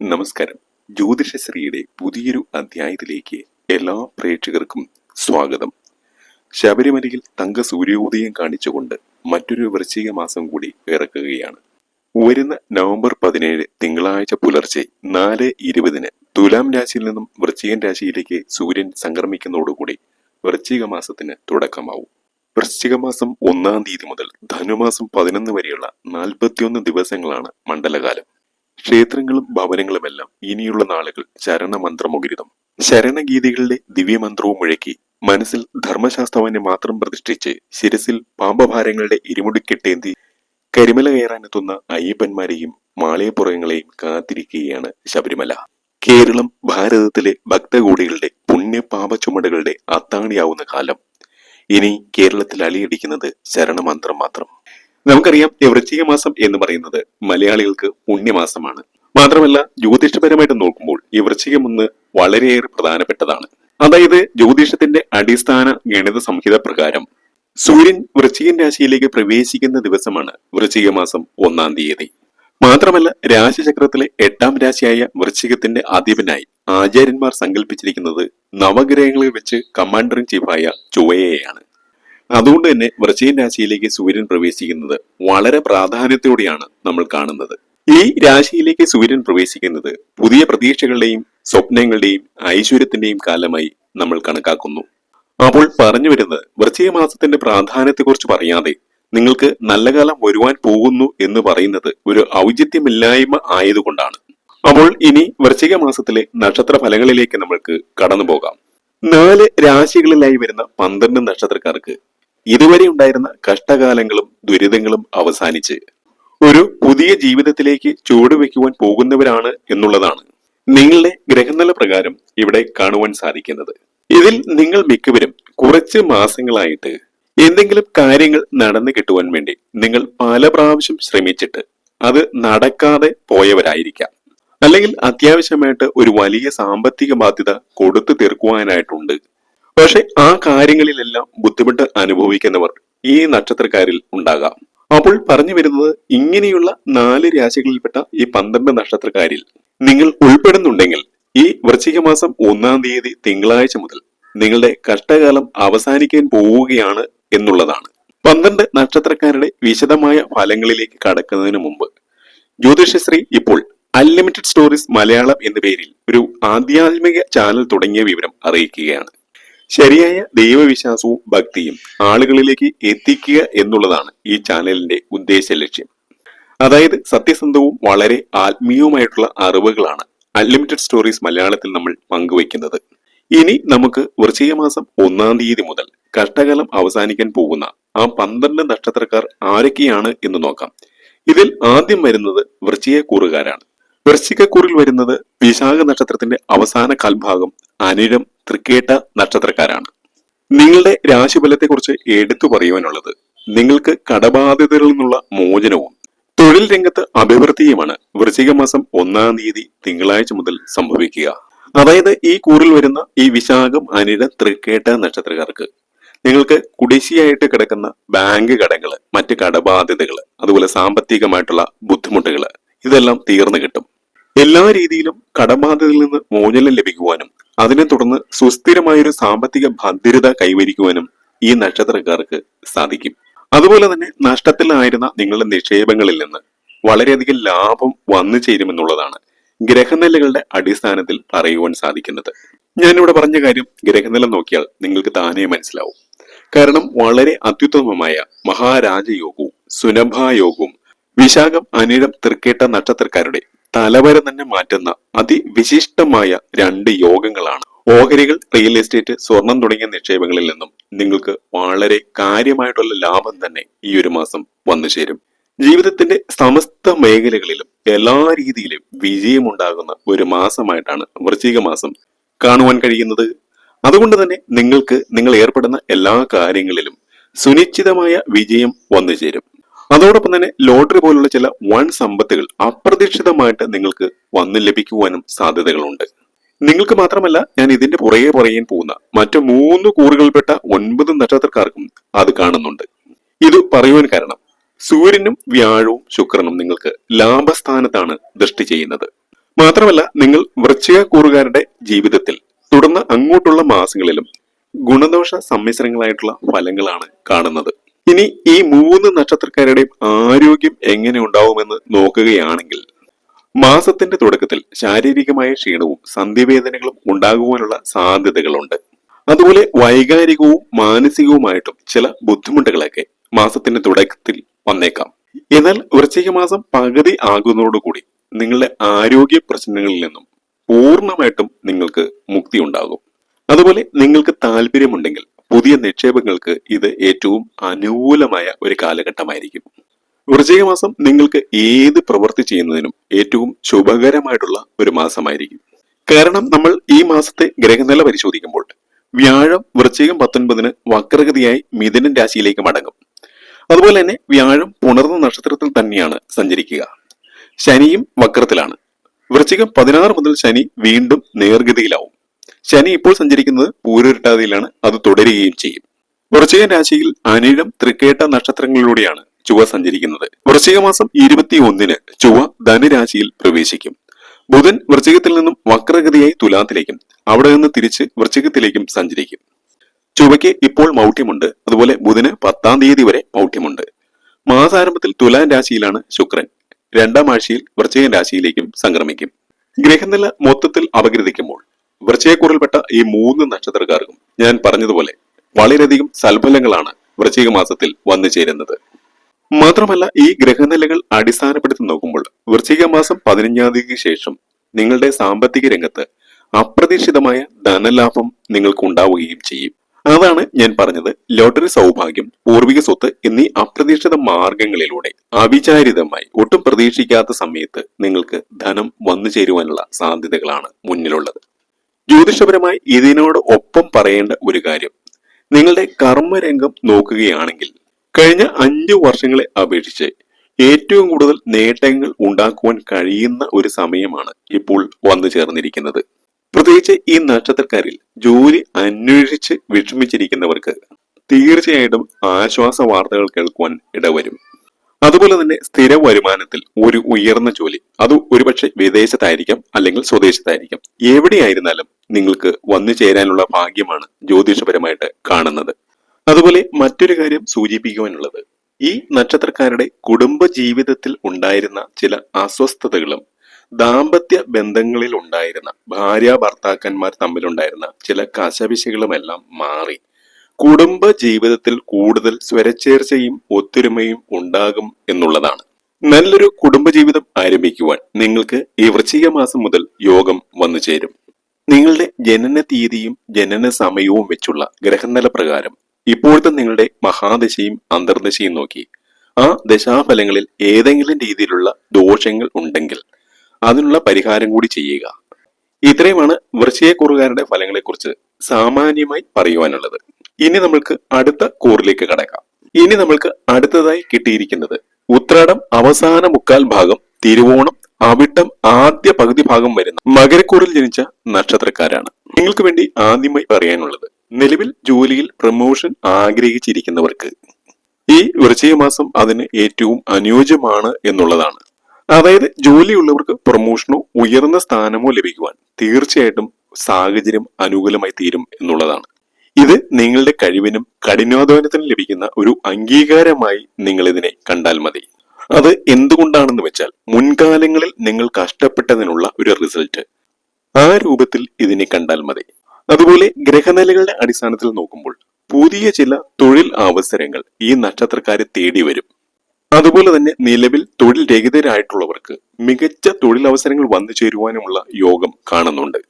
നമസ്കാരം. ജ്യോതിഷശ്രീയുടെ പുതിയൊരു അധ്യായത്തിലേക്ക് എല്ലാ പ്രേക്ഷകർക്കും സ്വാഗതം. ശബരിമലയിൽ തങ്ക സൂര്യോദയം കാണിച്ചുകൊണ്ട് മറ്റൊരു വൃശ്ചിക മാസം കൂടി ഇറക്കുകയാണ്. വരുന്ന നവംബർ പതിനേഴ് തിങ്കളാഴ്ച പുലർച്ചെ നാല് ഇരുപതിന് തുലാം രാശിയിൽ നിന്നും വൃശ്ചികൻ രാശിയിലേക്ക് സൂര്യൻ സംക്രമിക്കുന്നതോടുകൂടി വൃശ്ചിക മാസത്തിന് തുടക്കമാവും. വൃശ്ചിക മാസം ഒന്നാം തീയതി മുതൽ ധനുമാസം പതിനൊന്ന് വരെയുള്ള നാൽപ്പത്തിയൊന്ന് ദിവസങ്ങളാണ് മണ്ഡലകാലം. ക്ഷേത്രങ്ങളും ഭവനങ്ങളുമെല്ലാം ഇനിയുള്ള നാളുകൾ ശരണമന്ത്രമുഖരിതം ശരണഗീതികളുടെ ദിവ്യമന്ത്രവും മുഴക്കി മനസ്സിൽ ധർമ്മശാസ്ത്രവനെ മാത്രം പ്രതിഷ്ഠിച്ച് ശിരസിൽ പാമ്പഭാരങ്ങളുടെ ഇരുമുടിക്കെട്ടേന്തി കരിമല കയറാനെത്തുന്ന അയ്യപ്പന്മാരെയും മാളയപ്പുറങ്ങളെയും കാത്തിരിക്കുകയാണ് ശബരിമല. കേരളം ഭാരതത്തിലെ ഭക്തകൂടികളുടെ പുണ്യപാപ ചുമടുകളുടെ അത്താണിയാവുന്ന കാലം. ഇനി കേരളത്തിൽ അലിയടിക്കുന്നത് ശരണമന്ത്രം മാത്രം. നമുക്കറിയാം വൃശ്ചിക മാസം എന്ന് പറയുന്നത് മലയാളികൾക്ക് പുണ്യമാസമാണ്. മാത്രമല്ല ജ്യോതിഷപരമായിട്ട് നോക്കുമ്പോൾ ഈ വൃശ്ചികം ഒന്ന് വളരെയേറെ പ്രധാനപ്പെട്ടതാണ്. അതായത് ജ്യോതിഷത്തിന്റെ അടിസ്ഥാന ഗണിത സംഹിത പ്രകാരം സൂര്യൻ വൃശ്ചികൻ രാശിയിലേക്ക് പ്രവേശിക്കുന്ന ദിവസമാണ് വൃശ്ചിക മാസം ഒന്നാം തീയതി. മാത്രമല്ല രാശിചക്രത്തിലെ എട്ടാം രാശിയായ വൃശ്ചികത്തിന്റെ അധിപനായി ആചാര്യന്മാർ സങ്കല്പിച്ചിരിക്കുന്നത് നവഗ്രഹങ്ങളിൽ വെച്ച് കമാൻഡർ ഇൻ ചീഫായ ചൊവ്വയെയാണ്. അതുകൊണ്ട് തന്നെ വൃശ്ചികൻ രാശിയിലേക്ക് സൂര്യൻ പ്രവേശിക്കുന്നത് വളരെ പ്രാധാന്യത്തോടെയാണ് നമ്മൾ കാണുന്നത്. ഈ രാശിയിലേക്ക് സൂര്യൻ പ്രവേശിക്കുന്നത് പുതിയ പ്രതീക്ഷകളുടെയും സ്വപ്നങ്ങളുടെയും ഐശ്വര്യത്തിന്റെയും കാലമായി നമ്മൾ കണക്കാക്കുന്നു. അപ്പോൾ പറഞ്ഞു വരുന്നത് വൃശ്ചിക മാസത്തിന്റെ പ്രാധാന്യത്തെക്കുറിച്ച് പറയാതെ നിങ്ങൾക്ക് നല്ല കാലം വരുവാൻ പോകുന്നു എന്ന് പറയുന്നത് ഒരു ഔചിത്യമില്ലായ്മ ആയതുകൊണ്ടാണ്. അപ്പോൾ ഇനി വൃശ്ചിക മാസത്തിലെ നക്ഷത്ര ഫലങ്ങളിലേക്ക് നമ്മൾക്ക് കടന്നു പോകാം നാല് രാശികളിലായി വരുന്ന പന്ത്രണ്ട് നക്ഷത്രക്കാർക്ക് ഇതുവരെ ഉണ്ടായിരുന്ന കഷ്ടകാലങ്ങളും ദുരിതങ്ങളും അവസാനിച്ച് ഒരു പുതിയ ജീവിതത്തിലേക്ക് ചുവടുവെക്കുവാൻ പോകുന്നവരാണ് എന്നുള്ളതാണ് നിങ്ങളുടെ ഗ്രഹനില പ്രകാരം ഇവിടെ കാണുവാൻ സാധിക്കുന്നത്. ഇതിൽ നിങ്ങൾ മിക്കവരും കുറച്ച് മാസങ്ങളായിട്ട് എന്തെങ്കിലും കാര്യങ്ങൾ നടന്നു കിട്ടുവാൻ വേണ്ടി നിങ്ങൾ പല പ്രാവശ്യം ശ്രമിച്ചിട്ട് അത് നടക്കാതെ പോയവരായിരിക്കാം. അല്ലെങ്കിൽ അത്യാവശ്യമായിട്ട് ഒരു വലിയ സാമ്പത്തിക ബാധ്യത കൊടുത്തു തീർക്കുവാനായിട്ടുണ്ട്. പക്ഷെ ആ കാര്യങ്ങളിലെല്ലാം ബുദ്ധിമുട്ട് അനുഭവിക്കുന്നവർ ഈ നക്ഷത്രക്കാരിൽ ഉണ്ടാകാം. അപ്പോൾ പറഞ്ഞു വരുന്നത് ഇങ്ങനെയുള്ള നാല് രാശികളിൽപ്പെട്ട ഈ പന്ത്രണ്ട് നക്ഷത്രക്കാരിൽ നിങ്ങൾ ഉൾപ്പെടുന്നുണ്ടെങ്കിൽ ഈ വൃശ്ചിക മാസം ഒന്നാം തീയതി തിങ്കളാഴ്ച മുതൽ നിങ്ങളുടെ കഷ്ടകാലം അവസാനിക്കാൻ പോവുകയാണ് എന്നുള്ളതാണ്. പന്ത്രണ്ട് നക്ഷത്രക്കാരുടെ വിശദമായ ഫലങ്ങളിലേക്ക് കടക്കുന്നതിന് മുമ്പ് ജ്യോതിഷശ്രീ ഇപ്പോൾ അൺലിമിറ്റഡ് സ്റ്റോറീസ് മലയാളം എന്ന പേരിൽ ഒരു ആധ്യാത്മിക ചാനൽ തുടങ്ങിയ വിവരം അറിയിക്കുകയാണ്. ശരിയായ ദൈവവിശ്വാസവും ഭക്തിയും ആളുകളിലേക്ക് എത്തിക്കുക എന്നുള്ളതാണ് ഈ ചാനലിന്റെ ഉദ്ദേശ ലക്ഷ്യം. അതായത് സത്യസന്ധവും വളരെ ആത്മീയവുമായിട്ടുള്ള അറിവുകളാണ് അൺലിമിറ്റഡ് സ്റ്റോറീസ് മലയാളത്തിൽ നമ്മൾ പങ്കുവയ്ക്കുന്നത്. ഇനി നമുക്ക് വൃശ്ചിക മാസം ഒന്നാം തീയതി മുതൽ കഷ്ടകാലം അവസാനിക്കാൻ പോകുന്ന ആ പന്ത്രണ്ട് നക്ഷത്രക്കാർ ആരൊക്കെയാണ് എന്ന് നോക്കാം. ഇതിൽ ആദ്യം വരുന്നത് വൃശ്ചികക്കൂറുകാരാണ്. വൃശ്ചികക്കൂറിൽ വരുന്നത് വിശാഖ നക്ഷത്രത്തിന്റെ അവസാന കാൽഭാഗം അനിഴം തൃക്കേട്ട നക്ഷത്രക്കാരാണ്. നിങ്ങളുടെ രാശിഫലത്തെക്കുറിച്ച് എടുത്തു പറയുവാനുള്ളത് നിങ്ങൾക്ക് കടബാധ്യതകളിൽ നിന്നുള്ള മോചനവും തൊഴിൽ രംഗത്ത് അഭിവൃദ്ധിയുമാണ് വൃശ്ചിക മാസം ഒന്നാം തീയതി തിങ്കളാഴ്ച മുതൽ സംഭവിക്കുക. അതായത് ഈ കൂറിൽ വരുന്ന ഈ വിശാഖം അനിട തൃക്കേട്ട നക്ഷത്രക്കാർക്ക് നിങ്ങൾക്ക് കുടിശ്ശിയായിട്ട് കിടക്കുന്ന ബാങ്ക് കടങ്ങൾ മറ്റ് കടബാധ്യതകൾ അതുപോലെ സാമ്പത്തികമായിട്ടുള്ള ബുദ്ധിമുട്ടുകൾ ഇതെല്ലാം തീർന്നു കിട്ടും. എല്ലാ രീതിയിലും കടബാധ്യതയിൽ നിന്ന് മോചനം ലഭിക്കുവാനും അതിനെ തുടർന്ന് സുസ്ഥിരമായൊരു സാമ്പത്തിക ഭദ്രത കൈവരിക്കുവാനും ഈ നക്ഷത്രക്കാർക്ക് സാധിക്കും. അതുപോലെ തന്നെ നഷ്ടത്തിലായിരുന്ന നിങ്ങളുടെ നിക്ഷേപങ്ങളിൽ നിന്ന് വളരെയധികം ലാഭം വന്നു ചേരുമെന്നുള്ളതാണ് ഗ്രഹനിലകളുടെ അടിസ്ഥാനത്തിൽ പറയുവാൻ സാധിക്കുന്നത്. ഞാനിവിടെ പറഞ്ഞ കാര്യം ഗ്രഹനില നോക്കിയാൽ നിങ്ങൾക്ക് താനേ മനസ്സിലാവും. കാരണം വളരെ അത്യുത്തമമായ മഹാരാജയോഗവും സുനഭായോഗവും വിശാഖം അനിഴം തൃക്കേട്ട നക്ഷത്രക്കാരുടെ തലവര തന്നെ മാറ്റുന്ന അതിവിശിഷ്ടമായ രണ്ട് യോഗങ്ങളാണ്. ഓഹരികൾ റിയൽ എസ്റ്റേറ്റ് സ്വർണം തുടങ്ങിയ നിക്ഷേപങ്ങളിൽ നിന്നും നിങ്ങൾക്ക് വളരെ കാര്യമായിട്ടുള്ള ലാഭം തന്നെ ഈ ഒരു മാസം വന്നു ചേരും. ജീവിതത്തിന്റെ സമസ്ത മേഖലകളിലും എല്ലാ രീതിയിലും വിജയമുണ്ടാകുന്ന ഒരു മാസമായിട്ടാണ് വൃശ്ചിക മാസം കാണുവാൻ കഴിയുന്നത്. അതുകൊണ്ട് തന്നെ നിങ്ങൾക്ക് നിങ്ങൾ ഏർപ്പെടുന്ന എല്ലാ കാര്യങ്ങളിലും സുനിശ്ചിതമായ വിജയം വന്നു ചേരും. അതോടൊപ്പം തന്നെ ലോട്ടറി പോലുള്ള ചില വൺ സമ്പത്തുകൾ അപ്രതീക്ഷിതമായിട്ട് നിങ്ങൾക്ക് വന്നു ലഭിക്കുവാനും സാധ്യതകളുണ്ട്. നിങ്ങൾക്ക് മാത്രമല്ല ഞാൻ ഇതിന്റെ പുറകെ പറയാൻ പോകുന്ന മറ്റു മൂന്ന് കൂറുകൾപ്പെട്ട ഒൻപത് നക്ഷത്രക്കാർക്കും അത് കാണുന്നുണ്ട്. ഇത് പറയുവാൻ കാരണം സൂര്യനും വ്യാഴവും ശുക്രനും നിങ്ങൾക്ക് ലാഭസ്ഥാനത്താണ് ദൃഷ്ടി ചെയ്യുന്നത്. മാത്രമല്ല നിങ്ങൾ വൃശ്ചിക കൂറുകാരുടെ ജീവിതത്തിൽ തുടർന്ന് അങ്ങോട്ടുള്ള മാസങ്ങളിലും ഗുണദോഷ സമ്മിശ്രങ്ങളായിട്ടുള്ള ഫലങ്ങളാണ് കാണുന്നത്. ഇനി ഈ മൂന്ന് നക്ഷത്രക്കാരുടെയും ആരോഗ്യം എങ്ങനെ ഉണ്ടാവുമെന്ന് നോക്കുകയാണെങ്കിൽ മാസത്തിന്റെ തുടക്കത്തിൽ ശാരീരികമായ ക്ഷീണവും സന്ധിവേദനകളും ഉണ്ടാകുവാനുള്ള സാധ്യതകളുണ്ട്. അതുപോലെ വൈകാരികവും മാനസികവുമായിട്ടും ചില ബുദ്ധിമുട്ടുകളൊക്കെ മാസത്തിന്റെ തുടക്കത്തിൽ വന്നേക്കാം. എന്നാൽ വൃശ്ചിക മാസം പകുതി ആകുന്നതോടുകൂടി നിങ്ങളുടെ ആരോഗ്യ പ്രശ്നങ്ങളിൽ നിന്നും പൂർണമായിട്ടും നിങ്ങൾക്ക് മുക്തി ഉണ്ടാകും അതുപോലെ നിങ്ങൾക്ക് താല്പര്യമുണ്ടെങ്കിൽ പുതിയ നിക്ഷേപങ്ങൾക്ക് ഇത് ഏറ്റവും അനുകൂലമായ ഒരു കാലഘട്ടമായിരിക്കും. വൃശ്ചിക മാസം നിങ്ങൾക്ക് ഏത് പ്രവൃത്തി ചെയ്യുന്നതിനും ഏറ്റവും ശുഭകരമായിട്ടുള്ള ഒരു മാസമായിരിക്കും. കാരണം നമ്മൾ ഈ മാസത്തെ ഗ്രഹനില പരിശോധിക്കുമ്പോൾ വ്യാഴം വൃശ്ചികം പത്തൊൻപതിന് വക്രഗതിയായി മിഥുനൻ രാശിയിലേക്ക് മടങ്ങും. അതുപോലെ തന്നെ വ്യാഴം പുണർന്ന നക്ഷത്രത്തിൽ തന്നെയാണ് സഞ്ചരിക്കുക. ശനിയും വക്രത്തിലാണ്. വൃശ്ചികം പതിനാറ് മുതൽ ശനി വീണ്ടും നേർഗതിയിലാവും. ശനി ഇപ്പോൾ സഞ്ചരിക്കുന്നത് പൂരുരുട്ടാതിയിലാണ്. അത് തുടരുകയും ചെയ്യും. വൃശ്ചിക രാശിയിൽ അനിഴം തൃക്കേട്ട നക്ഷത്രങ്ങളിലൂടെയാണ് ചുവ സഞ്ചരിക്കുന്നത്. വൃശ്ചിക മാസം ഇരുപത്തി ഒന്നിന് ചുവ ധനുരാശിയിൽ പ്രവേശിക്കും. ബുധൻ വൃശ്ചികത്തിൽ നിന്നും വക്രഗതിയായി തുലാത്തിലേക്കും അവിടെ നിന്ന് തിരിച്ച് വൃശ്ചികത്തിലേക്കും സഞ്ചരിക്കും. ചുവയ്ക്ക് ഇപ്പോൾ മൗഢ്യമുണ്ട്. അതുപോലെ ബുധന് പത്താം തീയതി വരെ മൗഢ്യമുണ്ട്. മാസാരംഭത്തിൽ തുലാൻ രാശിയിലാണ് ശുക്രൻ. രണ്ടാം ആഴ്ചയിൽ വൃശ്ചിക രാശിയിലേക്കും സംക്രമിക്കും. ഗ്രഹനില മൊത്തത്തിൽ അപഗ്രഥിക്കുമ്പോൾ വൃശ്ചയക്കൂറിൽപ്പെട്ട ഈ മൂന്ന് നക്ഷത്രക്കാർക്കും ഞാൻ പറഞ്ഞതുപോലെ വളരെയധികം സൽഫലങ്ങളാണ് വൃശ്ചിക മാസത്തിൽ വന്നു ചേരുന്നത്. മാത്രമല്ല ഈ ഗ്രഹനിലകൾ അടിസ്ഥാനപ്പെടുത്തി നോക്കുമ്പോൾ വൃശ്ചിക മാസം പതിനഞ്ചാം തീയതിക്ക് ശേഷം നിങ്ങളുടെ സാമ്പത്തിക രംഗത്ത് അപ്രതീക്ഷിതമായ ധനലാഭം നിങ്ങൾക്ക് ഉണ്ടാവുകയും ചെയ്യും. അതാണ് ഞാൻ പറഞ്ഞത് ലോട്ടറി സൗഭാഗ്യം പൂർവിക സ്വത്ത് എന്നീ അപ്രതീക്ഷിത മാർഗങ്ങളിലൂടെ അവിചാരിതമായി ഒട്ടും പ്രതീക്ഷിക്കാത്ത സമയത്ത് നിങ്ങൾക്ക് ധനം വന്നു ചേരുവാനുള്ള സാധ്യതകളാണ് മുന്നിലുള്ളത്. ജ്യോതിഷപരമായി ഇതിനോട് ഒപ്പം പറയേണ്ട ഒരു കാര്യം. നിങ്ങളുടെ കർമ്മരംഗം നോക്കുകയാണെങ്കിൽ കഴിഞ്ഞ അഞ്ചു വർഷങ്ങളെ അപേക്ഷിച്ച് ഏറ്റവും കൂടുതൽ നേട്ടങ്ങൾ ഉണ്ടാക്കുവാൻ കഴിയുന്ന ഒരു സമയമാണ് ഇപ്പോൾ വന്നു ചേർന്നിരിക്കുന്നത്. പ്രത്യേകിച്ച് ഈ നക്ഷത്രക്കാരിൽ ജോലി അന്വേഷിച്ച് വിഷമിച്ചിരിക്കുന്നവർക്ക് തീർച്ചയായിട്ടും ആശ്വാസ വാർത്തകൾ കേൾക്കുവാൻ ഇടവരും. അതുപോലെ തന്നെ സ്ഥിര വരുമാനത്തിൽ ഒരു ഉയർന്ന ജോലി. അത് ഒരുപക്ഷെ വിദേശത്തായിരിക്കാം അല്ലെങ്കിൽ സ്വദേശത്തായിരിക്കാം. എവിടെയായിരുന്നാലും നിങ്ങൾക്ക് വന്നു ചേരാനുള്ള ഭാഗ്യമാണ് ജ്യോതിഷപരമായിട്ട് കാണുന്നത്. അതുപോലെ മറ്റൊരു കാര്യം സൂചിപ്പിക്കുവാനുള്ളത്. ഈ നക്ഷത്രക്കാരുടെ കുടുംബ ജീവിതത്തിൽ ഉണ്ടായിരുന്ന ചില അസ്വസ്ഥതകളും ദാമ്പത്യ ബന്ധങ്ങളിൽ ഉണ്ടായിരുന്ന ഭാര്യ ഭർത്താക്കന്മാർ തമ്മിലുണ്ടായിരുന്ന ചില കശപിശകളുമെല്ലാം മാറി. കുടുംബ ജീവിതത്തിൽ കൂടുതൽ സ്വരച്ചേർച്ചയും ഒത്തൊരുമയും ഉണ്ടാകും എന്നുള്ളതാണ്. നല്ലൊരു കുടുംബജീവിതം ആരംഭിക്കുവാൻ നിങ്ങൾക്ക് ഈ വൃശ്ചിക മാസം മുതൽ യോഗം വന്നു ചേരും. നിങ്ങളുടെ ജനന തീയതിയും ജനന സമയവും വെച്ചുള്ള ഗ്രഹനില പ്രകാരം ഇപ്പോഴത്തെ നിങ്ങളുടെ മഹാദശയും അന്തർദശയും നോക്കി. ആ ദശാഫലങ്ങളിൽ ഏതെങ്കിലും രീതിയിലുള്ള ദോഷങ്ങൾ ഉണ്ടെങ്കിൽ അതിനുള്ള പരിഹാരം കൂടി ചെയ്യുക. ഇത്രയുമാണ് വൃശ്ചയക്കുറുകാരുടെ ഫലങ്ങളെക്കുറിച്ച് സാമാന്യമായി പറയുവാനുള്ളത്. ഇനി നമ്മൾക്ക് അടുത്ത കൂറിലേക്ക് കടക്കാം. ഇനി നമ്മൾക്ക് അടുത്തതായി കിട്ടിയിരിക്കുന്നത് ഉത്രാടം അവസാന മുക്കാൽ ഭാഗം തിരുവോണം അവിട്ടം ആദ്യ പകുതി ഭാഗം വരുന്ന മകരക്കൂറിൽ ജനിച്ച നക്ഷത്രക്കാരാണ്. നിങ്ങൾക്ക് വേണ്ടി ആദ്യമായി പറയാനുള്ളത് നിലവിൽ ജോലിയിൽ പ്രമോഷൻ ആഗ്രഹിച്ചിരിക്കുന്നവർക്ക് ഈ വൃശ്ചിക മാസം അതിന് ഏറ്റവും അനുയോജ്യമാണ് എന്നുള്ളതാണ്. അതായത് ജോലിയുള്ളവർക്ക് പ്രൊമോഷനോ ഉയർന്ന സ്ഥാനമോ ലഭിക്കുവാൻ തീർച്ചയായിട്ടും സാഹചര്യം അനുകൂലമായി തീരും എന്നുള്ളതാണ്. ഇത് നിങ്ങളുടെ കഴിവിനും കഠിനാധ്വാനത്തിനും ലഭിക്കുന്ന ഒരു അംഗീകാരമായി നിങ്ങൾ ഇതിനെ കണ്ടാൽ മതി. അത് എന്തുകൊണ്ടാണെന്ന് വെച്ചാൽ മുൻകാലങ്ങളിൽ നിങ്ങൾ കഷ്ടപ്പെട്ടതിനുള്ള ഒരു റിസൾട്ട് ആ രൂപത്തിൽ ഇതിനെ കണ്ടാൽ മതി. അതുപോലെ ഗ്രഹനിലകളുടെ അടിസ്ഥാനത്തിൽ നോക്കുമ്പോൾ പുതിയ ചില തൊഴിൽ അവസരങ്ങൾ ഈ നക്ഷത്രക്കാരെ തേടി വരും. അതുപോലെ തന്നെ നിലവിൽ തൊഴിൽ രഹിതരായിട്ടുള്ളവർക്ക് മികച്ച തൊഴിലവസരങ്ങൾ വന്നു ചേരുവാനുമുള്ള യോഗം കാണുന്നുണ്ട്.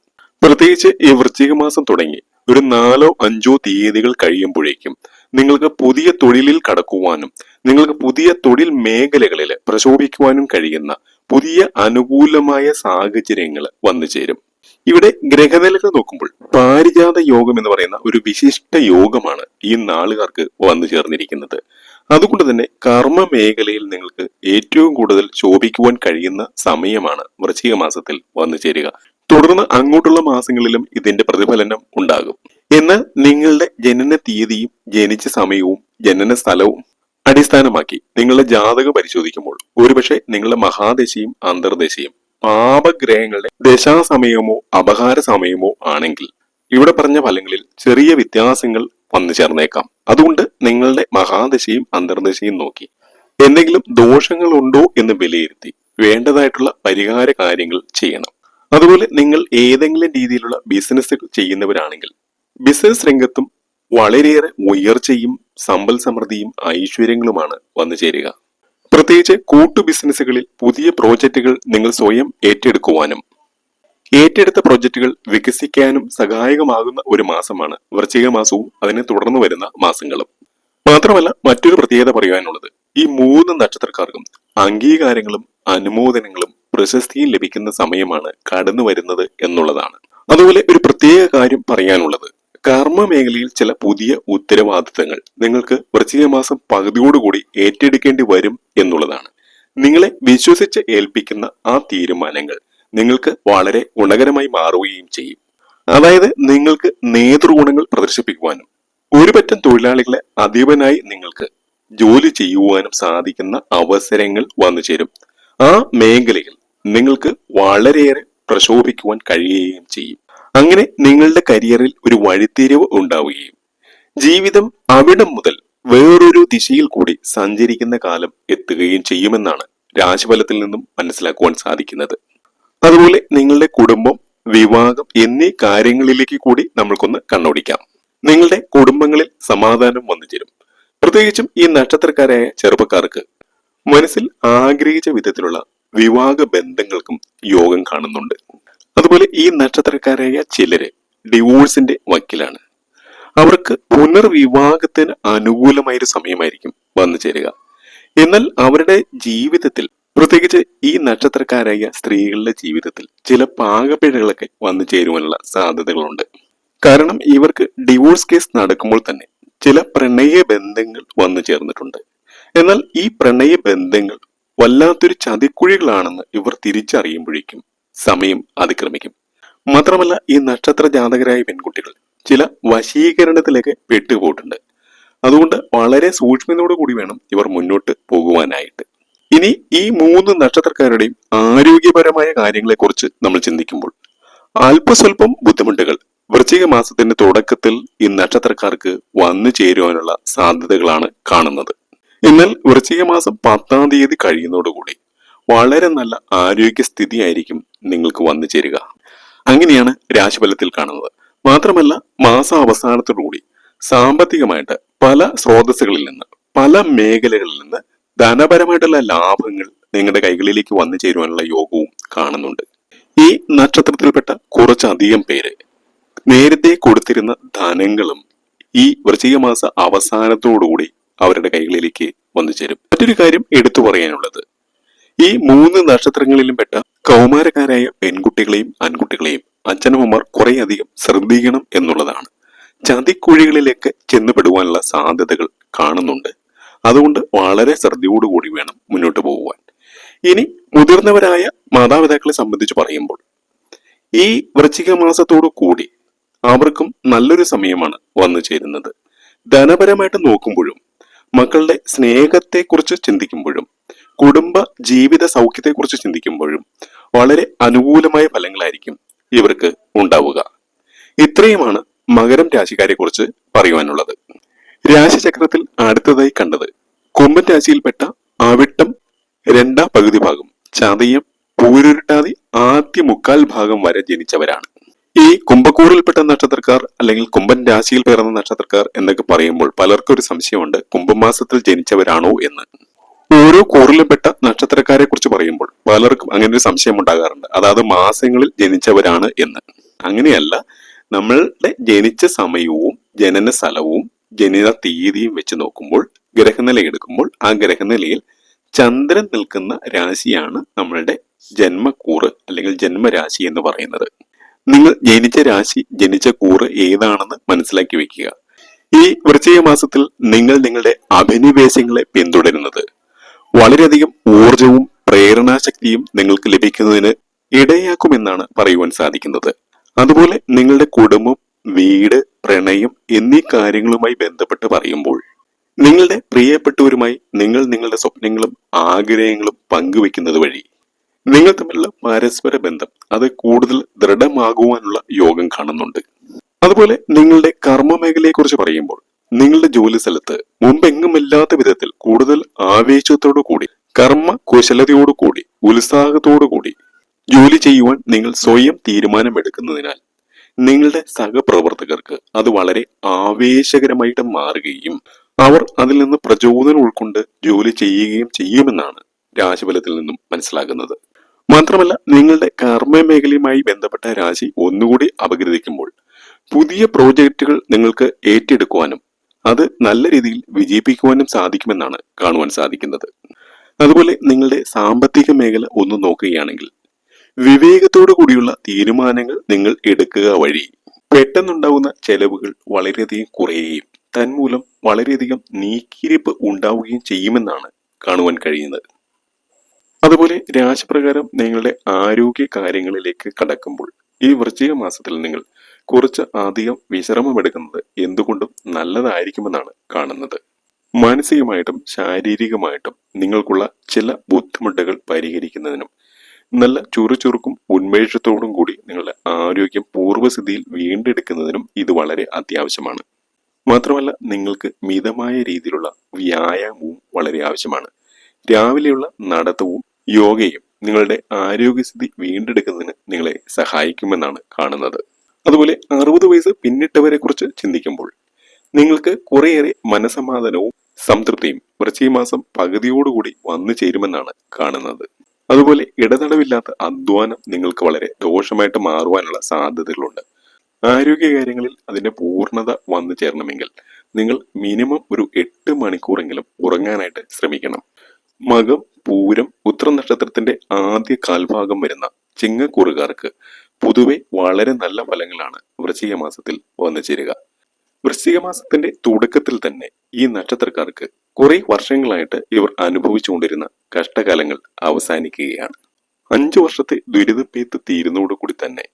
പ്രത്യേകിച്ച് ഈ വൃശ്ചിക മാസം തുടങ്ങി ഒരു നാലോ അഞ്ചോ തീയതികൾ കഴിയുമ്പോഴേക്കും നിങ്ങൾക്ക് പുതിയ തൊഴിലിൽ കടക്കുവാനും നിങ്ങൾക്ക് പുതിയ തൊഴിൽ മേഖലകളിൽ പ്രശോഭിക്കുവാനും കഴിയുന്ന പുതിയ അനുകൂലമായ സാഹചര്യങ്ങൾ വന്നു ചേരും. ഇവിടെ ഗ്രഹനിലകൾ നോക്കുമ്പോൾ പാരിജാത യോഗം എന്ന് പറയുന്ന ഒരു വിശിഷ്ട യോഗമാണ് ഈ നാളുകാർക്ക് വന്നു ചേർന്നിരിക്കുന്നത്. അതുകൊണ്ട് തന്നെ കർമ്മ മേഖലയിൽ നിങ്ങൾക്ക് ഏറ്റവും കൂടുതൽ ശോഭിക്കുവാൻ കഴിയുന്ന സമയമാണ് വൃശ്ചിക മാസത്തിൽ വന്നു ചേരുക. തുടർന്ന് അങ്ങോട്ടുള്ള മാസങ്ങളിലും ഇതിന്റെ പ്രതിഫലനം ഉണ്ടാകും. എന്നാൽ നിങ്ങളുടെ ജനന തീയതിയും ജനിച്ച സമയവും ജനന സ്ഥലവും അടിസ്ഥാനമാക്കി നിങ്ങളുടെ ജാതകം പരിശോധിക്കുമ്പോൾ ഒരുപക്ഷെ നിങ്ങളുടെ മഹാദശയും അന്തർദശയും പാപഗ്രഹങ്ങളുടെ ദശാസമയമോ അപഹാര സമയമോ ആണെങ്കിൽ ഇവിടെ പറഞ്ഞ ഫലങ്ങളിൽ ചെറിയ വ്യത്യാസങ്ങൾ വന്നു ചേർന്നേക്കാം. അതുകൊണ്ട് നിങ്ങളുടെ മഹാദശയും അന്തർദശയും നോക്കി. എന്തെങ്കിലും ദോഷങ്ങൾ ഉണ്ടോ എന്ന് വിലയിരുത്തി വേണ്ടതായിട്ടുള്ള പരിഹാര കാര്യങ്ങൾ ചെയ്യണം. അതുപോലെ നിങ്ങൾ ഏതെങ്കിലും രീതിയിലുള്ള ബിസിനസ് ചെയ്യുന്നവരാണെങ്കിൽ ബിസിനസ് രംഗത്തും വളരെയേറെ ഉയർച്ചയും സമ്പൽ സമൃദ്ധിയും ഐശ്വര്യങ്ങളുമാണ് വന്നു ചേരുക. പ്രത്യേകിച്ച് കൂട്ടു ബിസിനസ്സുകളിൽ പുതിയ പ്രോജക്റ്റുകൾ നിങ്ങൾ സ്വയം ഏറ്റെടുക്കുവാനും ഏറ്റെടുത്ത പ്രോജക്റ്റുകൾ വികസിക്കാനും സഹായകമാകുന്ന ഒരു മാസമാണ് വൃശ്ചിക മാസവും അതിനെ തുടർന്ന് വരുന്ന മാസങ്ങളും. മാത്രമല്ല മറ്റൊരു പ്രത്യേകത പറയാനുള്ളത്. ഈ മൂന്ന് നക്ഷത്രക്കാർക്കും അംഗീകാരങ്ങളും അനുമോദനങ്ങളും പ്രശസ്തിയും ലഭിക്കുന്ന സമയമാണ് കടന്നു വരുന്നത് എന്നുള്ളതാണ്. അതുപോലെ ഒരു പ്രത്യേക കാര്യം പറയാനുള്ളത്. കർമ്മ മേഖലയിൽ ചില പുതിയ ഉത്തരവാദിത്തങ്ങൾ നിങ്ങൾക്ക് വൃശ്ചിക മാസം പകുതിയോടുകൂടി ഏറ്റെടുക്കേണ്ടി വരും എന്നുള്ളതാണ്. നിങ്ങളെ വിശ്വസിച്ച് ഏൽപ്പിക്കുന്ന ആ തീരുമാനങ്ങൾ നിങ്ങൾക്ക് വളരെ ഗുണകരമായി മാറുകയും ചെയ്യും. അതായത് നിങ്ങൾക്ക് നേതൃഗുണങ്ങൾ പ്രദർശിപ്പിക്കുവാനും ഒരുപറ്റം തൊഴിലാളികളെ അധീപനായി നിങ്ങൾക്ക് ജോലി ചെയ്യുവാനും സാധിക്കുന്ന അവസരങ്ങൾ വന്നു ചേരും ആ മേഖലയിൽ നിങ്ങൾക്ക് വളരെയേറെ പ്രശോഭിക്കുവാൻ കഴിയുകയും ചെയ്യും. അങ്ങനെ നിങ്ങളുടെ കരിയറിൽ ഒരു വഴിത്തിരിവ് ഉണ്ടാവുകയും ജീവിതം അവിടം മുതൽ വേറൊരു ദിശയിൽ കൂടി സഞ്ചരിക്കുന്ന കാലം എത്തുകയും ചെയ്യുമെന്നാണ് രാശിഫലത്തിൽ നിന്നും മനസ്സിലാക്കുവാൻ സാധിക്കുന്നത്. അതുപോലെ നിങ്ങളുടെ കുടുംബം വിവാഹം എന്നീ കാര്യങ്ങളിലേക്ക് കൂടി നമ്മൾക്കൊന്ന് കണ്ണോടിക്കാം. നിങ്ങളുടെ കുടുംബങ്ങളിൽ സമാധാനം വന്നു ചേരും. പ്രത്യേകിച്ചും ഈ നക്ഷത്രക്കാരായ ചെറുപ്പക്കാർക്ക് മനസ്സിൽ ആഗ്രഹിച്ച വിധത്തിലുള്ള വിവാഹ ബന്ധങ്ങൾക്കും യോഗം കാണുന്നുണ്ട്. അതുപോലെ ഈ നക്ഷത്രക്കാരായ ചിലര് ഡിവോഴ്സിന്റെ വക്കിലാണ്. അവർക്ക് പുനർവിവാഹത്തിന് അനുകൂലമായൊരു സമയമായിരിക്കും വന്നു ചേരുക. എന്നാൽ അവരുടെ ജീവിതത്തിൽ പ്രത്യേകിച്ച് ഈ നക്ഷത്രക്കാരായ സ്ത്രീകളുടെ ജീവിതത്തിൽ ചില പാകപ്പിഴകളൊക്കെ വന്നു ചേരുവാനുള്ള സാധ്യതകളുണ്ട്. കാരണം ഇവർക്ക് ഡിവോഴ്സ് കേസ് നടക്കുമ്പോൾ തന്നെ ചില പ്രണയ ബന്ധങ്ങൾ വന്നു ചേർന്നിട്ടുണ്ട്. എന്നാൽ ഈ പ്രണയ ബന്ധങ്ങൾ വല്ലാത്തൊരു ചതിക്കുഴികളാണെന്ന് ഇവർ തിരിച്ചറിയുമ്പോഴേക്കും സമയം അതിക്രമിക്കും. മാത്രമല്ല ഈ നക്ഷത്ര ജാതകരായ പെൺകുട്ടികൾ ചില വശീകരണത്തിലേക്ക് പെട്ടുപോയിട്ടുണ്ട്. അതുകൊണ്ട് വളരെ സൂക്ഷ്മതയോടു കൂടി വേണം ഇവർ മുന്നോട്ട് പോകുവാനായിട്ട്. ഇനി ഈ മൂന്ന് നക്ഷത്രക്കാരുടെയും ആരോഗ്യപരമായ കാര്യങ്ങളെക്കുറിച്ച് നമ്മൾ ചിന്തിക്കുമ്പോൾ അല്പസ്വല്പം ബുദ്ധിമുട്ടുകൾ വൃശ്ചിക മാസത്തിന്റെ തുടക്കത്തിൽ ഈ നക്ഷത്രക്കാർക്ക് വന്നു ചേരുവാനുള്ള സാധ്യതകളാണ് കാണുന്നത്. എന്നാൽ വൃശ്ചിക മാസം പത്താം തീയതി കഴിയുന്നതോടുകൂടി വളരെ നല്ല ആരോഗ്യസ്ഥിതി ആയിരിക്കും നിങ്ങൾക്ക് വന്നു ചേരുക. അങ്ങനെയാണ് രാശിഫലത്തിൽ കാണുന്നത്. മാത്രമല്ല മാസ അവസാനത്തോടുകൂടി സാമ്പത്തികമായിട്ട് പല സ്രോതസ്സുകളിൽ നിന്ന് പല മേഖലകളിൽ നിന്ന് ധനപരമായിട്ടുള്ള ലാഭങ്ങൾ നിങ്ങളുടെ കൈകളിലേക്ക് വന്നു ചേരുവാനുള്ള യോഗവും കാണുന്നുണ്ട്. ഈ നക്ഷത്രത്തിൽപ്പെട്ട കുറച്ചധികം പേര് നേരത്തെ കൊടുത്തിരുന്ന ധനങ്ങളും ഈ വൃശ്ചിക മാസ അവസാനത്തോടുകൂടി അവരുടെ കൈകളിലേക്ക് വന്നു ചേരും. മറ്റൊരു കാര്യം എടുത്തു പറയാനുള്ളത്. ഈ മൂന്ന് നക്ഷത്രങ്ങളിലും പെട്ട കൗമാരക്കാരായ പെൺകുട്ടികളെയും ആൺകുട്ടികളെയും അച്ഛനമ്മമാർ കുറെ അധികം ശ്രദ്ധിക്കണം എന്നുള്ളതാണ്. ചതിക്കുഴികളിലേക്ക് ചെന്നുപെടുവാനുള്ള സാധ്യതകൾ കാണുന്നുണ്ട്. അതുകൊണ്ട് വളരെ ശ്രദ്ധയോടുകൂടി വേണം മുന്നോട്ട് പോകുവാൻ ഇനി മുതിർന്നവരായ മാതാപിതാക്കളെ സംബന്ധിച്ച് പറയുമ്പോൾ ഈ വൃശ്ചിക മാസത്തോടു കൂടി അവർക്കും നല്ലൊരു സമയമാണ് വന്നു ചേരുന്നത്. ധനപരമായിട്ട് നോക്കുമ്പോഴും മക്കളുടെ സ്നേഹത്തെക്കുറിച്ച് ചിന്തിക്കുമ്പോഴും കുടുംബ ജീവിത സൗഖ്യത്തെക്കുറിച്ച് ചിന്തിക്കുമ്പോഴും വളരെ അനുകൂലമായ ഫലങ്ങളായിരിക്കും ഇവർക്ക് ഉണ്ടാവുക. ഇത്രയുമാണ് മകരം രാശിക്കാരെ കുറിച്ച് പറയുവാനുള്ളത്. രാശിചക്രത്തിൽ അടുത്തതായി കണ്ടത് കുംഭൻ രാശിയിൽപ്പെട്ട അവിട്ടം രണ്ടാം പകുതി ഭാഗം ചതയം പൂരുരുട്ടാതി ആദ്യ മുക്കാൽ ഭാഗം വരെ ജനിച്ചവരാണ്. ഈ കുംഭക്കൂറിൽപ്പെട്ട നക്ഷത്രക്കാർ അല്ലെങ്കിൽ കുംഭൻ രാശിയിൽ പിറന്ന നക്ഷത്രക്കാർ എന്നൊക്കെ പറയുമ്പോൾ പലർക്കും ഒരു സംശയമുണ്ട്. കുംഭമാസത്തിൽ ജനിച്ചവരാണോ എന്ന്. ഓരോ കൂറിലുംപ്പെട്ട നക്ഷത്രക്കാരെ കുറിച്ച് പറയുമ്പോൾ പലർക്കും അങ്ങനെ ഒരു സംശയം ഉണ്ടാകാറുണ്ട്. അതായത് മാസങ്ങളിൽ ജനിച്ചവരാണ് എന്ന്. അങ്ങനെയല്ല നമ്മളുടെ ജനിച്ച സമയവും ജനന സ്ഥലവും ജനിത തീയതിയും വെച്ച് നോക്കുമ്പോൾ ഗ്രഹനില എടുക്കുമ്പോൾ ആ ഗ്രഹനിലയിൽ ചന്ദ്രൻ നിൽക്കുന്ന രാശിയാണ് നമ്മളുടെ ജന്മക്കൂറ് അല്ലെങ്കിൽ ജന്മരാശി എന്ന് പറയുന്നത്. നിങ്ങൾ ജനിച്ച രാശി ജനിച്ച കൂറ് ഏതാണെന്ന് മനസ്സിലാക്കി വെക്കുക. ഈ വൃശ്ചിക മാസത്തിൽ നിങ്ങൾ നിങ്ങളുടെ അഭിനിവേശങ്ങളെ പിന്തുടരുന്നത്. വളരെയധികം ഊർജവും പ്രേരണാശക്തിയും നിങ്ങൾക്ക് ലഭിക്കുന്നതിന് ഇടയാക്കുമെന്നാണ് പറയുവാൻ സാധിക്കുന്നത്. അതുപോലെ നിങ്ങളുടെ കുടുംബം വീട് പ്രണയം എന്നീ കാര്യങ്ങളുമായി ബന്ധപ്പെട്ട് പറയുമ്പോൾ നിങ്ങളുടെ പ്രിയപ്പെട്ടവരുമായി നിങ്ങൾ നിങ്ങളുടെ സ്വപ്നങ്ങളും ആഗ്രഹങ്ങളും പങ്കുവെക്കുന്നത് വഴി നിങ്ങൾ തമ്മിലുള്ള പരസ്പര ബന്ധം അത് കൂടുതൽ ദൃഢമാകുവാനുള്ള യോഗം കാണുന്നുണ്ട്. അതുപോലെ നിങ്ങളുടെ കർമ്മ മേഖലയെ കുറിച്ച് പറയുമ്പോൾ നിങ്ങളുടെ ജോലി സ്ഥലത്ത് മുമ്പെങ്ങുമില്ലാത്ത വിധത്തിൽ കൂടുതൽ ആവേശത്തോടു കൂടി കർമ്മ കുശലതയോടു കൂടി ഉത്സാഹത്തോടു കൂടി ജോലി ചെയ്യുവാൻ നിങ്ങൾ സ്വയം തീരുമാനമെടുക്കുന്നതിനാൽ നിങ്ങളുടെ സഹപ്രവർത്തകർക്ക് അത് വളരെ ആവേശകരമായിട്ട് മാറുകയും അവർ അതിൽ നിന്ന് പ്രചോദനം ഉൾക്കൊണ്ട് ജോലി ചെയ്യുകയും ചെയ്യുമെന്നാണ് രാശിഫലത്തിൽ നിന്നും മനസ്സിലാകുന്നത്. മാത്രമല്ല നിങ്ങളുടെ കർമ്മ മേഖലയുമായി ബന്ധപ്പെട്ട രാശി ഒന്നുകൂടി അപഗ്രഥിക്കുമ്പോൾ പുതിയ പ്രോജക്റ്റുകൾ നിങ്ങൾക്ക് ഏറ്റെടുക്കുവാനും അത് നല്ല രീതിയിൽ വിജയിപ്പിക്കുവാനും സാധിക്കുമെന്നാണ് കാണുവാൻ സാധിക്കുന്നത്. അതുപോലെ നിങ്ങളുടെ സാമ്പത്തിക മേഖല ഒന്ന് നോക്കുകയാണെങ്കിൽ വിവേകത്തോടു കൂടിയുള്ള തീരുമാനങ്ങൾ നിങ്ങൾ എടുക്കുക വഴി പെട്ടെന്നുണ്ടാവുന്ന ചെലവുകൾ വളരെയധികം കുറയുകയും തന്മൂലം വളരെയധികം നീക്കിരിപ്പ് ഉണ്ടാവുകയും ചെയ്യുമെന്നാണ് കാണുവാൻ കഴിയുന്നത്. അതുപോലെ രാശിപ്രകാരം നിങ്ങളുടെ ആരോഗ്യ കാര്യങ്ങളിലേക്ക് കടക്കുമ്പോൾ ഈ വൃശ്ചിക മാസത്തിൽ നിങ്ങൾ കുറച്ച് അധികം വിശ്രമമെടുക്കുന്നത് എന്തുകൊണ്ടും നല്ലതായിരിക്കുമെന്നാണ് കാണുന്നത്. മാനസികമായിട്ടും ശാരീരികമായിട്ടും നിങ്ങൾക്കുള്ള ചില ബുദ്ധിമുട്ടുകൾ പരിഹരിക്കുന്നതിനും നല്ല ചുറുചുറുക്കും ഉന്മേഷത്തോടും കൂടി നിങ്ങളുടെ ആരോഗ്യം പൂർവസ്ഥിതിയിൽ വീണ്ടെടുക്കുന്നതിനും ഇത് വളരെ അത്യാവശ്യമാണ്. മാത്രമല്ല നിങ്ങൾക്ക് മിതമായ രീതിയിലുള്ള വ്യായാമവും വളരെ ആവശ്യമാണ്. രാവിലെയുള്ള നടത്തവും യോഗയും നിങ്ങളുടെ ആരോഗ്യസ്ഥിതി വീണ്ടെടുക്കുന്നതിന് നിങ്ങളെ സഹായിക്കുമെന്നാണ് കാണുന്നത്. അതുപോലെ അറുപത് വയസ്സ് പിന്നിട്ടവരെ കുറിച്ച് ചിന്തിക്കുമ്പോൾ നിങ്ങൾക്ക് കുറേയേറെ മനസമാധാനവും സംതൃപ്തിയും വൃശ്ചിക മാസം പകുതിയോടുകൂടി വന്നു ചേരുമെന്നാണ് കാണുന്നത്. അതുപോലെ ഇടതടവില്ലാത്ത അധ്വാനം നിങ്ങൾക്ക് വളരെ ദോഷമായിട്ട് മാറുവാനുള്ള സാധ്യതകളുണ്ട്. ആരോഗ്യ കാര്യങ്ങളിൽ അതിന്റെ പൂർണത വന്നു ചേരണമെങ്കിൽ നിങ്ങൾ മിനിമം ഒരു എട്ട് മണിക്കൂറെങ്കിലും ഉറങ്ങാനായിട്ട് ശ്രമിക്കണം. മകം പൂരം ഉത്രനക്ഷത്രത്തിന്റെ ആദ്യ കാൽഭാഗം വരുന്ന ചിങ്ങക്കൂറുകാർക്ക് പൊതുവെ വളരെ നല്ല ഫലങ്ങളാണ് വൃശ്ചിക മാസത്തിൽ വന്നു ചേരുക. വൃശ്ചിക മാസത്തിന്റെ തുടക്കത്തിൽ തന്നെ ഈ നക്ഷത്രക്കാർക്ക് കുറെ വർഷങ്ങളായിട്ട് ഇവർ അനുഭവിച്ചുകൊണ്ടിരുന്ന കഷ്ടകാലങ്ങൾ അവസാനിക്കുകയാണ്. അഞ്ചു വർഷത്തെ ദുരിതപ്പേത്ത് തീരുന്നതോടുകൂടി തന്നെ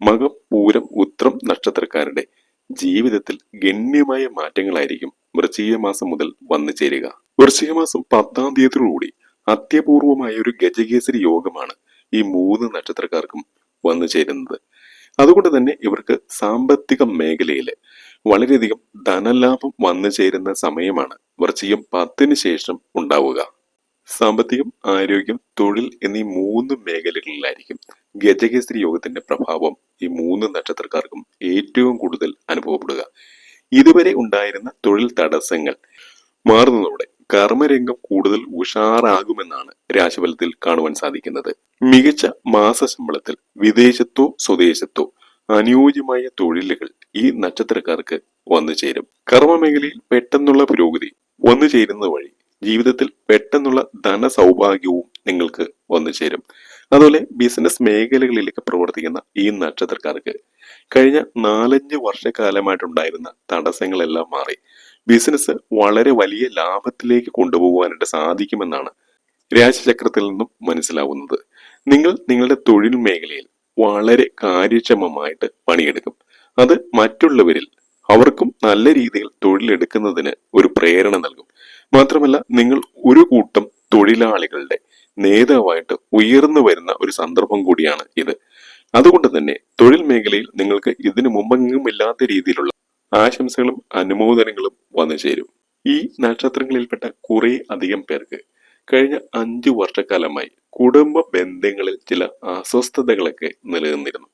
മകം പൂരം ഉത്രം നക്ഷത്രക്കാരുടെ ജീവിതത്തിൽ ഗണ്യമായ മാറ്റങ്ങളായിരിക്കും വൃശ്ചിക മാസം മുതൽ വന്നു ചേരുക. വൃശ്ചിക മാസം പത്താം തീയതിയോടുകൂടി അത്യപൂർവമായ ഒരു ഗജകേസരി യോഗമാണ് ഈ മൂന്ന് നക്ഷത്രക്കാർക്കും വന്നു ചേരുന്നത്. അതുകൊണ്ട് തന്നെ ഇവർക്ക് സാമ്പത്തിക മേഖലയിൽ വളരെയധികം ധനലാഭം വന്നു ചേരുന്ന സമയമാണ് വൃശ്ചികം പത്തിന് ശേഷം ഉണ്ടാവുക. സാമ്പത്തികം ആരോഗ്യം തൊഴിൽ എന്നീ മൂന്ന് മേഖലകളിലായിരിക്കും ഗജകേസരി യോഗത്തിന്റെ പ്രഭാവം ഈ മൂന്ന് നക്ഷത്രക്കാർക്കും ഏറ്റവും കൂടുതൽ അനുഭവപ്പെടുക. ഇതുവരെ ഉണ്ടായിരുന്ന തൊഴിൽ തടസ്സങ്ങൾ മാറുന്നതോടെ കർമ്മരംഗം കൂടുതൽ ഉഷാറാകുമെന്നാണ് രാശിഫലത്തിൽ കാണുവാൻ സാധിക്കുന്നത്. മികച്ച മാസശമ്പളത്തിൽ വിദേശത്തോ സ്വദേശത്തോ അനുയോജ്യമായ തൊഴിലുകൾ ഈ നക്ഷത്രക്കാർക്ക് വന്നു ചേരും. കർമ്മമേഖലയിൽ പെട്ടെന്നുള്ള പുരോഗതി വന്നു ചേരുന്നത് വഴി ജീവിതത്തിൽ പെട്ടെന്നുള്ള ധനസൗഭാഗ്യവും നിങ്ങൾക്ക് വന്നു ചേരും. അതുപോലെ ബിസിനസ് മേഖലകളിലേക്ക് പ്രവർത്തിക്കുന്ന ഈ നക്ഷത്രക്കാർക്ക് കഴിഞ്ഞ നാലഞ്ച് വർഷക്കാലമായിട്ടുണ്ടായിരുന്ന തടസ്സങ്ങളെല്ലാം മാറി. ബിസിനസ് വളരെ വലിയ ലാഭത്തിലേക്ക് കൊണ്ടുപോകാനായിട്ട് സാധിക്കുമെന്നാണ് രാജചക്രത്തിൽ നിന്നും മനസ്സിലാവുന്നത്. നിങ്ങൾ നിങ്ങളുടെ തൊഴിൽ മേഖലയിൽ വളരെ കാര്യക്ഷമമായിട്ട് പണിയെടുക്കും. അത് മറ്റുള്ളവരിൽ അവർക്കും നല്ല രീതിയിൽ തൊഴിലെടുക്കുന്നതിന് ഒരു പ്രേരണ നൽകും. മാത്രമല്ല നിങ്ങൾ ഒരു കൂട്ടം തൊഴിലാളികളുടെ നേതാവായിട്ട് ഉയർന്നു വരുന്ന ഒരു സന്ദർഭം കൂടിയാണ് ഇത്. അതുകൊണ്ട് തന്നെ തൊഴിൽ മേഖലയിൽ നിങ്ങൾക്ക് ഇതിനു മുമ്പെങ്ങും ഇല്ലാത്ത രീതിയിലുള്ള ആശംസകളും അനുമോദനങ്ങളും വന്നു ചേരും. ഈ നക്ഷത്രങ്ങളിൽപ്പെട്ട കുറെ അധികം പേർക്ക് കഴിഞ്ഞ അഞ്ചു വർഷക്കാലമായി കുടുംബ ബന്ധങ്ങളിൽ ചില അസ്വസ്ഥതകളൊക്കെ നിലനിന്നിരുന്നു.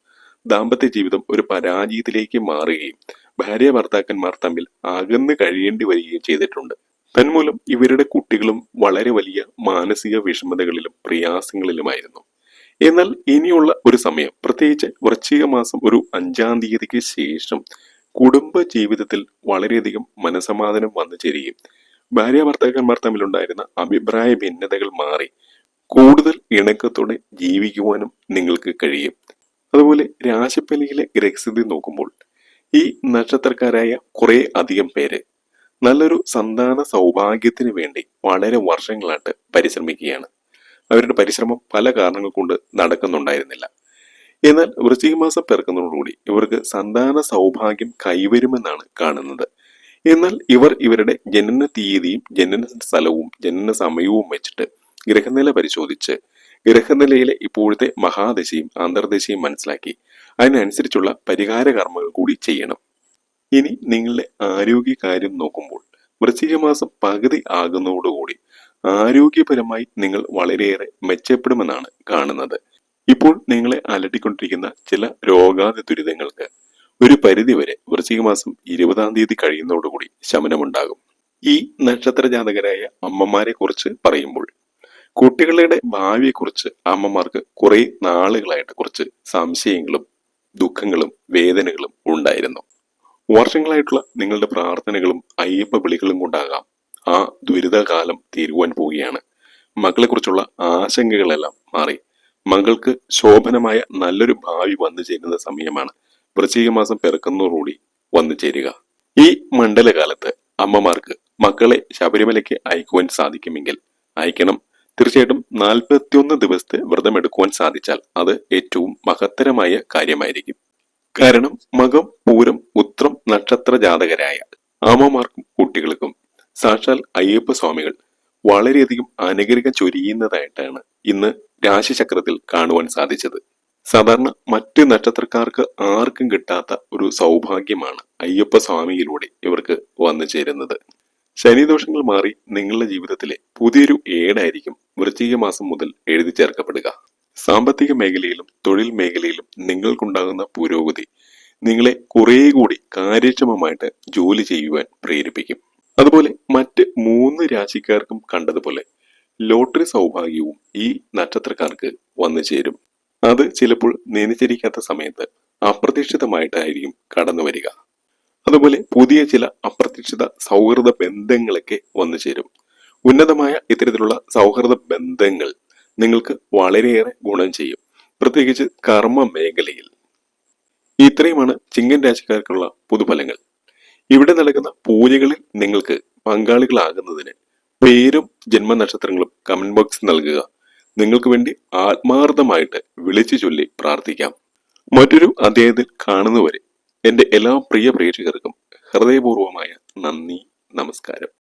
ദാമ്പത്യ ജീവിതം ഒരു പരാജയത്തിലേക്ക് മാറുകയും ഭാര്യ ഭർത്താക്കന്മാർ തമ്മിൽ അകന്നു കഴിയേണ്ടി വരികയും ചെയ്തിട്ടുണ്ട്. തന്മൂലം ഇവരുടെ കുട്ടികളും വളരെ വലിയ മാനസിക വിഷമതകളിലും പ്രയാസങ്ങളിലുമായിരുന്നു. എന്നാൽ ഇനിയുള്ള ഒരു സമയം പ്രത്യേകിച്ച് വൃശ്ചിക മാസം ഒരു അഞ്ചാം തീയതിക്ക് ശേഷം കുടുംബ ജീവിതത്തിൽ വളരെയധികം മനസമാധാനം വന്നു ചേരുകയും ഭാര്യ ഭർത്താക്കന്മാർ തമ്മിലുണ്ടായിരുന്ന അഭിപ്രായ ഭിന്നതകൾ മാറി കൂടുതൽ ഇണക്കത്തോടെ ജീവിക്കുവാനും നിങ്ങൾക്ക് കഴിയും. അതുപോലെ രാശിപ്പലിയിലെ ഗ്രഹസ്ഥിതി നോക്കുമ്പോൾ ഈ നക്ഷത്രക്കാരായ കുറെ അധികം പേര് നല്ലൊരു സന്താന സൗഭാഗ്യത്തിന് വേണ്ടി വളരെ വർഷങ്ങളായിട്ട് പരിശ്രമിക്കുകയാണ്. അവരുടെ പരിശ്രമം പല കാരണങ്ങൾ കൊണ്ട് നടക്കുന്നുണ്ടായിരുന്നില്ല. എന്നാൽ വൃശ്ചിക മാസം പിറക്കുന്നതോടുകൂടി ഇവർക്ക് സന്താന സൗഭാഗ്യം കൈവരുമെന്നാണ് കാണുന്നത്. എന്നാൽ ഇവർ ഇവരുടെ ജനന തീയതിയും ജനന സ്ഥലവും ജനന സമയവും വെച്ചിട്ട് ഗ്രഹനില പരിശോധിച്ച് ഗ്രഹനിലയിലെ ഇപ്പോഴത്തെ മഹാദശയും അന്തർദശയും മനസ്സിലാക്കി അതിനനുസരിച്ചുള്ള പരിഹാര കർമ്മങ്ങൾ കൂടി ചെയ്യണം. ഇനി നിങ്ങളുടെ ആരോഗ്യ കാര്യം നോക്കുമ്പോൾ വൃശ്ചിക മാസം പകുതി ആകുന്നതോടുകൂടി ആരോഗ്യപരമായി നിങ്ങൾ വളരെയേറെ മെച്ചപ്പെടുമെന്നാണ് കാണുന്നത്. ഇപ്പോൾ നിങ്ങളെ അലട്ടിക്കൊണ്ടിരിക്കുന്ന ചില രോഗാതി ദുരിതങ്ങൾക്ക് ഒരു പരിധിവരെ വൃശ്ചിക മാസം ഇരുപതാം തീയതി കഴിയുന്നതോടുകൂടി ശമനമുണ്ടാകും. ഈ നക്ഷത്ര ജാതകരായ അമ്മമാരെ കുറിച്ച് പറയുമ്പോൾ കുട്ടികളുടെ ഭാവിയെക്കുറിച്ച് അമ്മമാർക്ക് കുറെ നാളുകളായിട്ട് കുറച്ച് സംശയങ്ങളും ദുഃഖങ്ങളും വേദനകളും ഉണ്ടായിരുന്നു. വർഷങ്ങളായിട്ടുള്ള നിങ്ങളുടെ പ്രാർത്ഥനകളും അയ്യപ്പ വിളികളും കൊണ്ടാകാം ആ ദുരിതകാലം തീരുവാൻ പോവുകയാണ്. മക്കളെക്കുറിച്ചുള്ള ആശങ്കകളെല്ലാം മാറി മകൾക്ക് ശോഭനമായ നല്ലൊരു ഭാവി വന്നു ചേരുന്ന സമയമാണ് വൃശ്ചിക മാസം പിറക്കുന്നതോടുകൂടി വന്നു ചേരുക. ഈ മണ്ഡലകാലത്ത് അമ്മമാർക്ക് മക്കളെ ശബരിമലയ്ക്ക് അയക്കുവാൻ സാധിക്കുമെങ്കിൽ അയക്കണം. തീർച്ചയായിട്ടും നാൽപ്പത്തിയൊന്ന് ദിവസത്തെ വ്രതമെടുക്കുവാൻ സാധിച്ചാൽ അത് ഏറ്റവും മഹത്തരമായ കാര്യമായിരിക്കും. കാരണം മകം പൂരം ഉത്രം നക്ഷത്ര ജാതകരായ അമ്മമാർക്കും കുട്ടികൾക്കും സാക്ഷാൽ അയ്യപ്പ സ്വാമികൾ വളരെയധികം അനുഗ്രഹം ചൊരിയുന്നതായിട്ടാണ് ഇന്ന് രാശിചക്രത്തിൽ കാണുവാൻ സാധിച്ചത്. സാധാരണ മറ്റ് നക്ഷത്രക്കാർക്ക് ആർക്കും കിട്ടാത്ത ഒരു സൗഭാഗ്യമാണ് അയ്യപ്പ സ്വാമിയിലൂടെ ഇവർക്ക് വന്നു ചേരുന്നത്. ശനിദോഷങ്ങൾ മാറി നിങ്ങളുടെ ജീവിതത്തിലെ പുതിയൊരു ഏടായിരിക്കും വൃശ്ചിക മാസം മുതൽ എഴുതി ചേർക്കപ്പെടുക. സാമ്പത്തിക മേഖലയിലും തൊഴിൽ മേഖലയിലും നിങ്ങൾക്കുണ്ടാകുന്ന പുരോഗതി നിങ്ങളെ കുറേ കൂടി കാര്യക്ഷമമായിട്ട് ജോലി ചെയ്യുവാൻ പ്രേരിപ്പിക്കും. അതുപോലെ മറ്റ് മൂന്ന് രാശിക്കാർക്കും കണ്ടതുപോലെ ലോട്ടറി സൗഭാഗ്യവും ഈ നക്ഷത്രക്കാർക്ക് വന്നു ചേരും. അത് ചിലപ്പോൾ നനച്ചിരിക്കാത്ത സമയത്ത് അപ്രതീക്ഷിതമായിട്ടായിരിക്കും കടന്നു വരിക. അതുപോലെ പുതിയ ചില അപ്രതീക്ഷിത സൗഹൃദ ബന്ധങ്ങളൊക്കെ വന്നു ചേരും. ഉന്നതമായ ഇത്തരത്തിലുള്ള സൗഹൃദ ബന്ധങ്ങൾ നിങ്ങൾക്ക് വളരെയേറെ ഗുണം ചെയ്യും. പ്രത്യേകിച്ച് കർമ്മ മേഖലയിൽ. ഇത്രയുമാണ് ചിങ്ങൻ രാശിക്കാർക്കുള്ള പുതുഫലങ്ങൾ. ഇവിടെ നടക്കുന്ന പൂജകളിൽ നിങ്ങൾക്ക് പങ്കാളികളാകുന്നതിന് പേരും ജന്മനക്ഷത്രങ്ങളും കമന്റ് ബോക്സ് നൽകുക. നിങ്ങൾക്ക് വേണ്ടി ആത്മാർത്ഥമായിട്ട് വിളിച്ചു ചൊല്ലി പ്രാർത്ഥിക്കാം. മറ്റൊരു അദ്ദേഹത്തിൽ കാണുന്നവരെ എന്റെ എല്ലാ പ്രിയ പ്രേക്ഷകർക്കും ഹൃദയപൂർവമായ നന്ദി നമസ്കാരം.